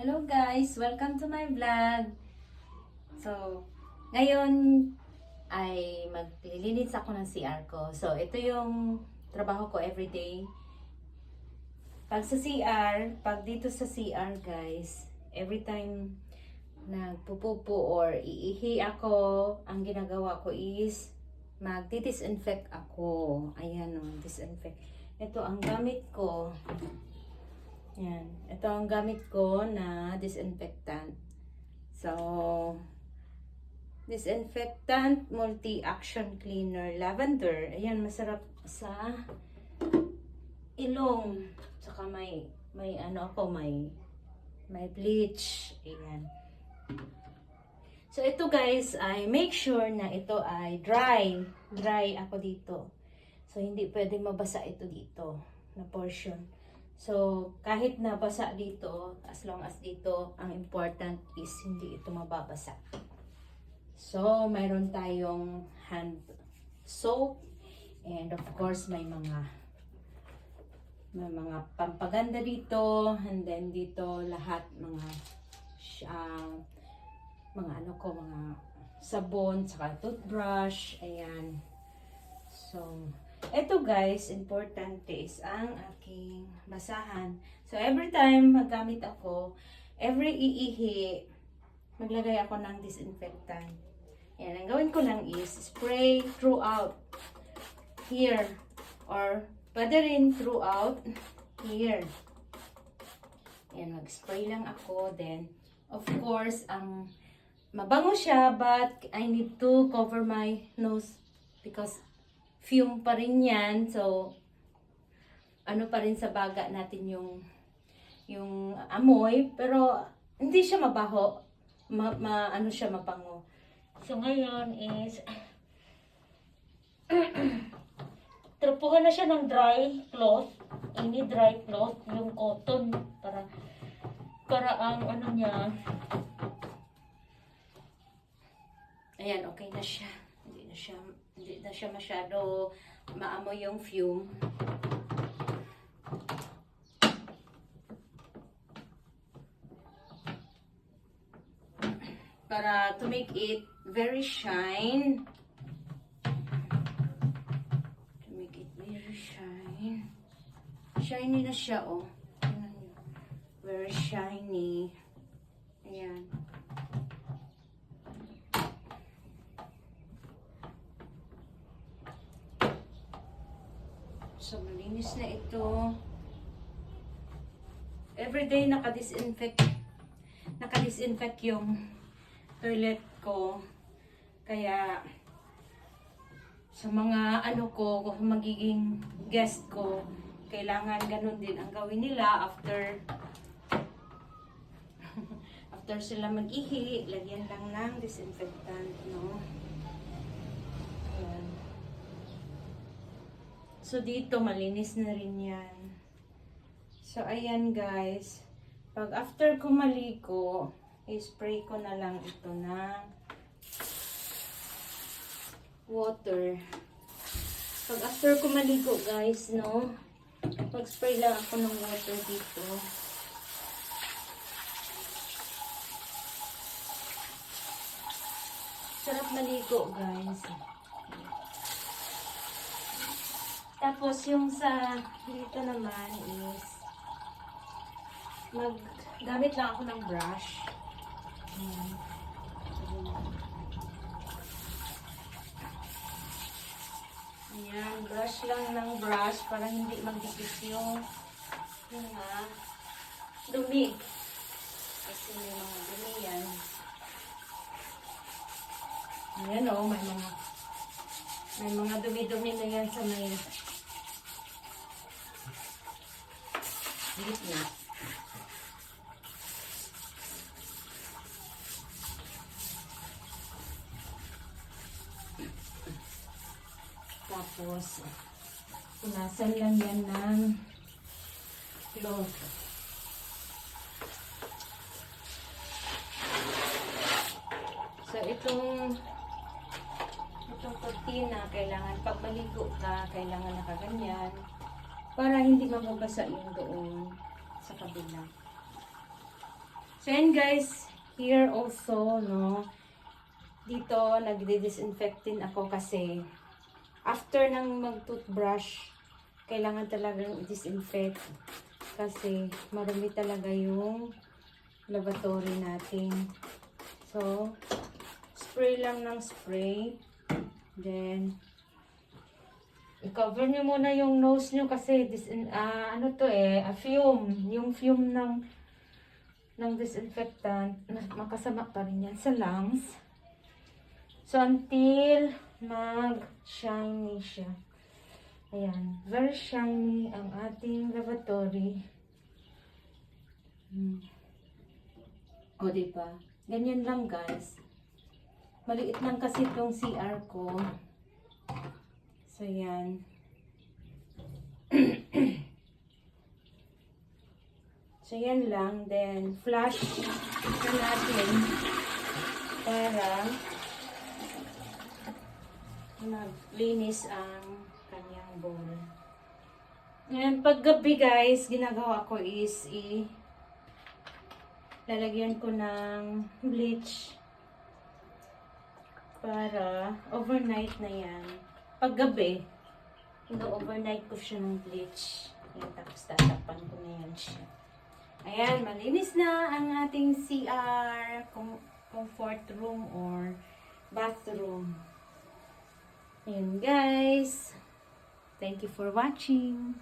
Hello guys! Welcome to my vlog! So, ngayon ay maglilinis ako ng CR ko. So, ito yung trabaho ko everyday. Pag sa CR, pag dito sa CR guys, every time nagpupupo or iihi ako, ang ginagawa ko is magdi-disinfect ako. Ayan o, disinfect. Ito ang gamit ko. Yan. Ito ang gamit ko na disinfectant. So, disinfectant multi-action cleaner lavender. Ayan, masarap sa ilong. Saka may, may ano ako, may, may bleach. Ayan. So, ito guys, ay make sure na ito ay dry. Dry ako dito. So, hindi pwede mabasa ito dito na portion. So, kahit nabasa dito, as long as dito, ang important is hindi ito mababasa. So, mayroon tayong hand soap and of course may mga may mga pampaganda dito and then dito lahat mga ah, mga ano ko, mga sabon, saka toothbrush, ayan. So, ito guys, importante is ang aking basahan. So, every time magamit ako, every iihi, maglagay ako ng disinfectant. Yan, ang gawin ko lang is spray throughout here or pwede rin throughout here. Yan, mag-spray lang ako. Then, of course, ang mabango siya but I need to cover my nose because fume pa rin yan. So, ano pa rin sa baga natin yung yung amoy. Pero, hindi siya mabaho. Ma, ma- ano siya, mapango. So, ngayon is, trapuhan na siya ng dry cloth. Any dry cloth, yung cotton, para, para ang ano niya, ayan, okay na siya. Na siya, hindi na siya masyado maamoy yung fume. Para to make it very shine. To make it very shine. Shiny na siya, oh. Very shiny. Ayan. So, malinis na ito. Everyday naka-disinfect naka-disinfect yung toilet ko. Kaya, sa mga ano ko, kung magiging guest ko, kailangan ganun din ang gawin nila after after sila mag-ihi, lagyan lang ng disinfectant, no? Ayan. So, dito, malinis na rin yan. So, ayan guys. Pag after ko maligo, i-spray ko na lang ito ng water. Pag after ko maligo guys, no, mag-spray lang ako ng water dito. Sarap maligo guys. Tapos yung sa dito naman is maggamit lang ako ng brush. Ayan. Brush lang ng brush para hindi magdikit yung yung mga dumi. Kasi may mga dumi yan. Ayan o, may mga may mga dumi-dumi na yan sa may gitna. Tapos, punasan lang yan ng cloth. So, itong itong kortina, kailangan pag maligo ka, kailangan nakaganyan para hindi mababasa yung doon sa kabila. So, yan guys. Here also, no. Dito, nagdi-disinfect din ako kasi after ng mag-toothbrush, kailangan talagang i-disinfect kasi marumi talaga yung lavatory natin. So, spray lang ng spray. Then, i-cover nyo muna yung nose nyo kasi dis ah, ano to eh, a fume. Yung fume ng ng disinfectant, makasama pa rin yan sa lungs. So, until mag-shiny siya. Ayan. Very shiny ang ating lavatory. Hmm. O, diba? Ganyan lang, guys. Maliit lang kasi itong CR ko. So, yan. so, yan lang. Then, flush na natin para maglinis ang kanyang bowl. Ngayon, paggabi guys, ginagawa ko is i lalagyan ko ng bleach para overnight na yan. Paggabi, ino-overnight ko siya ng bleach. Ayan, tapos tatapan ko na yan siya. Ayan, malinis na ang ating CR, com- comfort room or bathroom. Ayan guys. Thank you for watching.